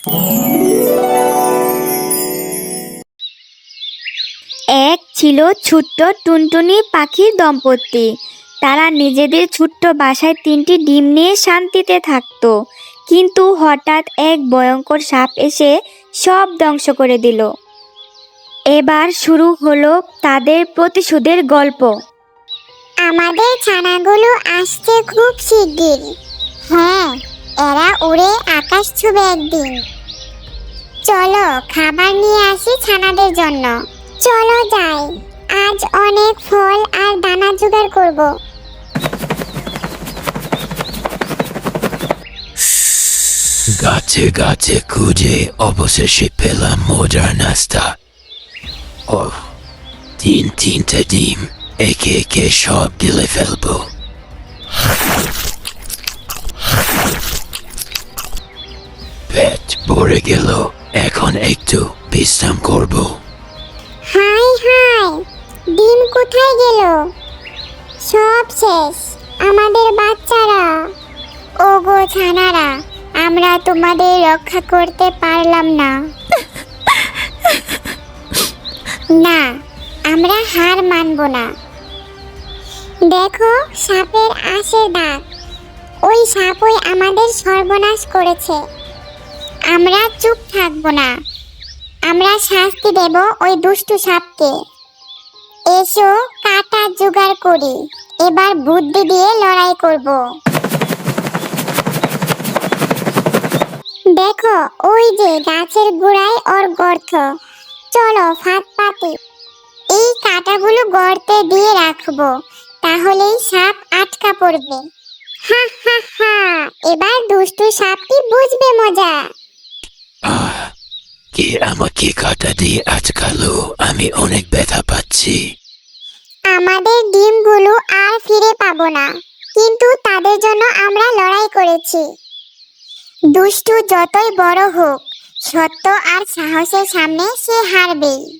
এক ছিল ছোট্ট টুনটুনি পাখির দম্পতি। তারা নিজেদের ছোট্ট বাসায় তিনটি ডিম নিয়ে শান্তিতে থাকতো। কিন্তু হঠাৎ এক ভয়ঙ্কর সাপ এসে সব ধ্বংস করে দিল। এবার শুরু হলো তাদের প্রতিশোধের গল্প। আমাদের ছানাগুলো আসছে খুব শিগগির হ্যাঁ এরা উড়ে আকাশ ছুবে একদিন। চলো, খাবার নিয়ে আসি ছানাদের জন্য। চলো যাই, আজ অনেক ফল আর দানা জোগাড় করব। গাছে গাছে খুঁজে অবশেষে পেলাম মজার নাস্তা। ও তিন তিনটে ডিম, একে একে সব গিলে ফেলব। ভরে গেল। এখন একটু বিশ্রাম করব। হাই হাই। ডিম কোথায় গেল? সব শেষ। আমাদের বাচ্চারা। ওগো ছানারা, আমরা তোমাদের রক্ষা করতে পারলাম না। না, আমরা হার মানব না। দেখো, সাপের আশের দাগ। ওই সাপই আমাদের সর্বনাশ করেছে। আমরা চুপ থাকব না। আমরা শাস্তি দেব ওই দুষ্টু সাপকে। এসো কাটা জোগাড় করি। এবার বুদ্ধি দিয়ে লড়াই করব। দেখো, ওই যে গাছের গোড়ায় ওর গর্ত। চলো ফাঁদ পাতি। এই কাটাগুলো গর্তে দিয়ে রাখব, তাহলেই সাপ আটকা পড়বে। হা হা হা, এবার দুষ্টু সাপটি বুঝবে মজা। আমাকে কাটা দিয়ে আজকালও আমি অনেক ব্যথা পাচ্ছি। আমাদের ডিমগুলো আর ফিরে পাবো না। কিন্তু তাদের জন্য আমরা লড়াই করেছি। দুষ্টু যতই বড় হোক, সত্য আর সাহসের সামনে সে হারবেই।